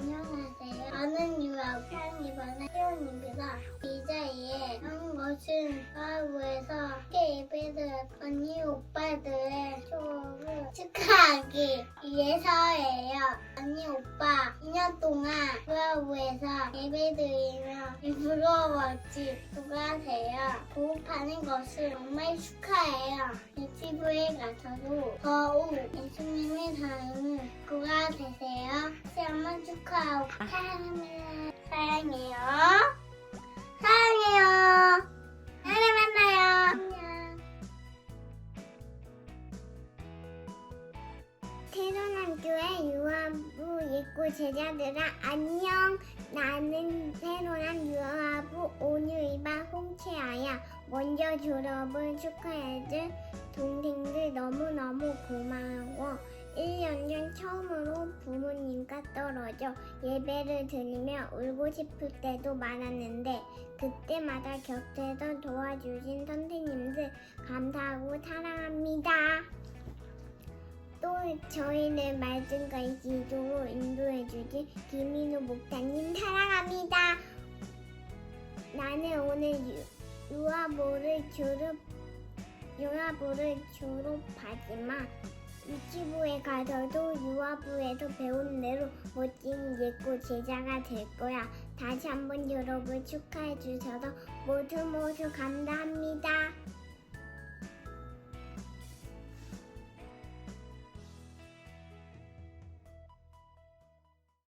안녕하세요. 저는 유학 4학년의 태연입니다. 이 자리에 한 것은 유학부에서 함께 예배드렸던 언니 오빠들의 졸업을 축하하기 위해서예요. 언니 오빠 2년 동안 유학부에서 예배드리며 부러웠지 누가세요. 졸업하는 것을 정말 축하해요. 유치부에 가서도 더욱 예수님의 축하하고 사랑합니다. 사랑해요. 사랑해요. 다음에 만나요. 안녕. 새로남교회 유아부 예고 제자들아 안녕 나는 새로남 유아부 온유이바 홍채아야 먼저 졸업을 축하해줄 동생들 너무너무 고마워 1년 전 부모님과 떨어져 예배를 드리며 울고 싶을 때도 많았는데 그때마다 곁에서 도와주신 선생님들 감사하고 사랑합니다. 또 저희를 말씀과 기도로 인도해주신 김민우 목사님 사랑합니다. 나는 오늘 유, 유아부를 졸업 유아부를 졸업하지만 유치부에 가서도 유아부에서 배운 대로 멋진 예고 제자가 될 거야. 다시 한번 졸업을 축하해 주셔서 모두 모두 감사합니다.